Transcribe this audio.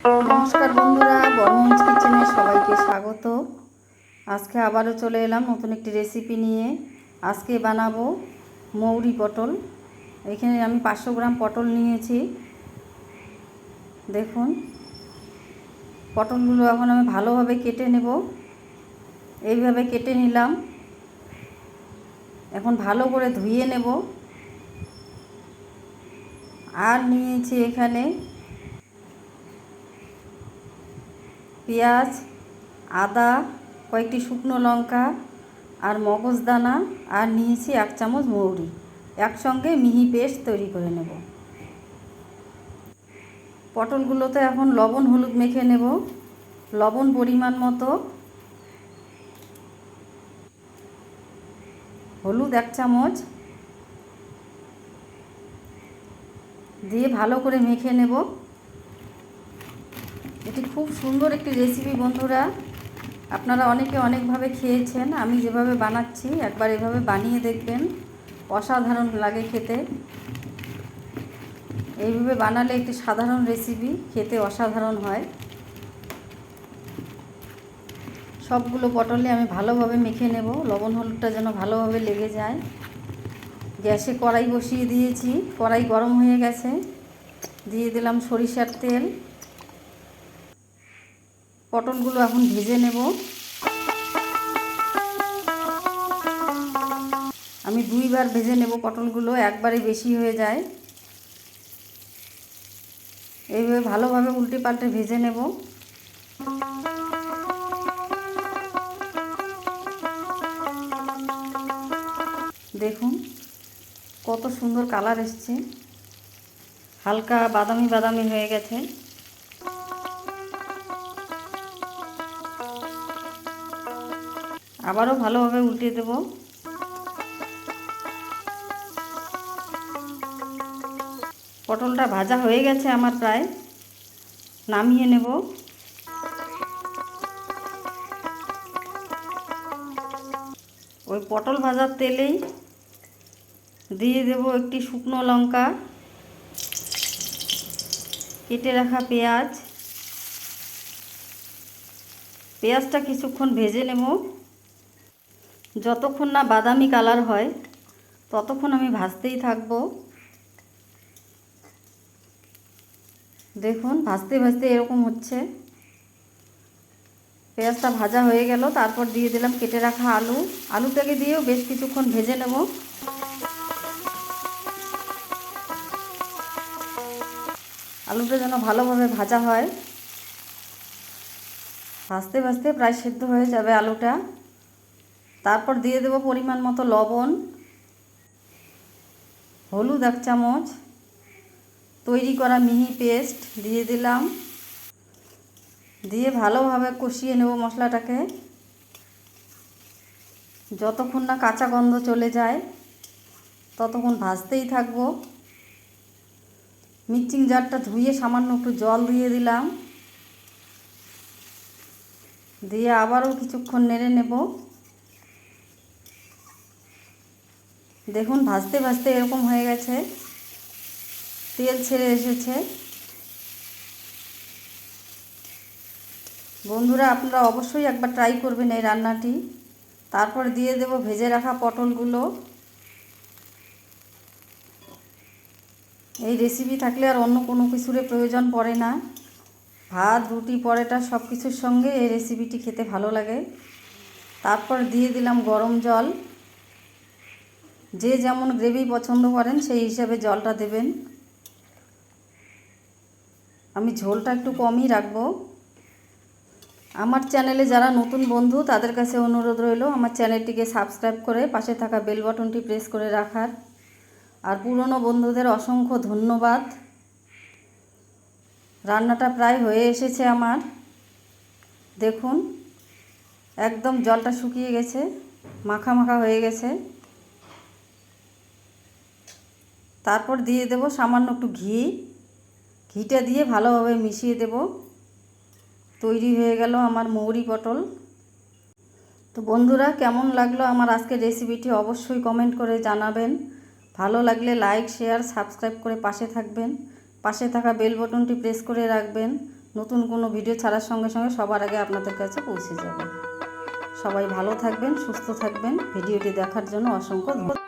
নমস্কার বন্ধুরা বর্মঞ্চ কিচেনে সবাইকে স্বাগত। আজকে আবারও চলে এলাম নতুন একটি রেসিপি নিয়ে। আজকে বানাবো মৌরি পটল। এখানে আমি পাঁচশো গ্রাম পটল নিয়েছি। দেখুন, পটলগুলো এখন আমি ভালোভাবে কেটে নেব। এইভাবে কেটে নিলাম। এখন ভালো করে ধুয়ে নেব। আর নিয়েছি এখানে পেঁয়াজ, আদা, কয়েকটি শুকনো লঙ্কা আর মগজদানা আর নিয়েছি এক চামচ মৌরি। একসঙ্গে মিহি পেস্ট তৈরি করে নেব। পটলগুলোতে এখন লবণ হলুদ মেখে নেব। লবণ পরিমাণ মতো। হলুদ এক চামচ। দিয়ে ভালো করে মেখে নেব। এটি খুব সুন্দর একটি রেসিপি বন্ধুরা। আপনারা অনেকে অনেকভাবে খেয়েছেন, আমি যেভাবে বানাচ্ছি একবার এভাবে বানিয়ে দেখবেন, অসাধারণ লাগে খেতে। এইভাবে বানালে একটি সাধারণ রেসিপি খেতে অসাধারণ হয়। সবগুলো পটলে আমি ভালোভাবে মেখে নেব, লবণ হলুদটা যেন ভালোভাবে লেগে যায়। গ্যাসে কড়াই বসিয়ে দিয়েছি, কড়াই গরম হয়ে গেছে। দিয়ে দিলাম সরিষার তেল। পটলগুলো এখন ভেজে নেব। আমি দুইবার ভেজে নেব পটলগুলো একবারে বেশি হয়ে যায়। এইভাবে ভালোভাবে উল্টে পাল্টে ভেজে নেব। দেখুন, কত সুন্দর কালার এসছে। হালকা বাদামি বাদামি হয়ে গেছে। আবারও ভালোভাবে উল্টে দেব। পটলটা ভাজা হয়ে গেছে আমার প্রায়। নামিয়ে নেব। ওই পটল ভাজার তেলেই দিয়ে দেব একটি শুকনো লঙ্কা, কেটে রাখা পেঁয়াজ। পেঁয়াজটা কিছুক্ষণ ভেজে নেব। যতক্ষণ না বাদামি কালার হয়, ততক্ষণ আমি ভাজতেই থাকব। দেখুন, ভাজতে ভাজতে এরকম হচ্ছে। পেঁয়াজটা ভাজা হয়ে গেল, তারপর দিয়ে দিলাম কেটে রাখা আলু। আলুটাকে দিয়েও বেশ কিছুক্ষণ ভেজে নেব। আলুটা যেন ভালোভাবে ভাজা হয়। ভাজতে ভাজতে প্রায় সেদ্ধ হয়ে যাবে আলুটা। তারপর দিয়ে দেব পরিমাণ মতো লবণ, হলুদ এক চামচ, তৈরি করা মিহি পেস্ট দিয়ে দিলাম। দিয়ে ভালোভাবে কষিয়ে নেব মশলাটাকে। যতক্ষণ না কাঁচা গন্ধ চলে যায়, ততক্ষণ ভাজতেই থাকব। মিক্সিং জারটা ধুয়ে সামান্য একটু জল দিয়ে দিলাম। দিয়ে আবারও কিছুক্ষণ নেড়ে নেব। দেখুন, ভাজতে ভাজতে এরকম হয়ে গেছে। তেল ছেড়ে এসেছে। বন্ধুরা, আপনারা অবশ্যই একবার ট্রাই করবেন এই রান্নাটি। তারপর দিয়ে দেব ভেজে রাখা পটলগুলো। এই রেসিপি থাকলে আর অন্য কোনো কিছুর প্রয়োজন পড়ে না। ভাত, রুটি, পরোটা সব কিছুর সঙ্গে এই রেসিপিটি খেতে ভালো লাগে। তারপর দিয়ে দিলাম গরম জল। যে যেমন গ্রেভি পছন্দ করেন, সেই হিসাবে জলটা দেবেন। আমি ঝোলটা একটু কমই রাখব। আমার চ্যানেলে যারা নতুন বন্ধু, তাদের কাছে অনুরোধ রইল, আমার চ্যানেলটিকে সাবস্ক্রাইব করে পাশে থাকা বেল বাটনটি প্রেস করে রাখার। আর পুরনো বন্ধুদের অসংখ্য ধন্যবাদ। রান্নাটা প্রায় হয়ে এসেছে আমার। দেখুন, একদম জলটা শুকিয়ে গেছে, মাখা মাখা হয়ে গেছে। তারপর দিয়ে দেব সামান্য একটু ঘি। ঘিটা দিয়ে ভালোভাবে মিশিয়ে দেব। তৈরি হয়ে গেল আমার মৌরি পটল। তো বন্ধুরা, কেমন লাগল আমার আজকের রেসিপিটি অবশ্যই কমেন্ট করে জানাবেন। ভালো লাগলে লাইক, শেয়ার, সাবস্ক্রাইব করে পাশে থাকবেন। পাশে থাকা বেল বটনটি প্রেস করে রাখবেন। নতুন কোনো ভিডিও ছাড়ার সঙ্গে সঙ্গে সবার আগে আপনাদের কাছে পৌঁছে যাবে। সবাই ভালো থাকবেন, সুস্থ থাকবেন। ভিডিওটি দেখার জন্য অসংখ্য ধন্যবাদ।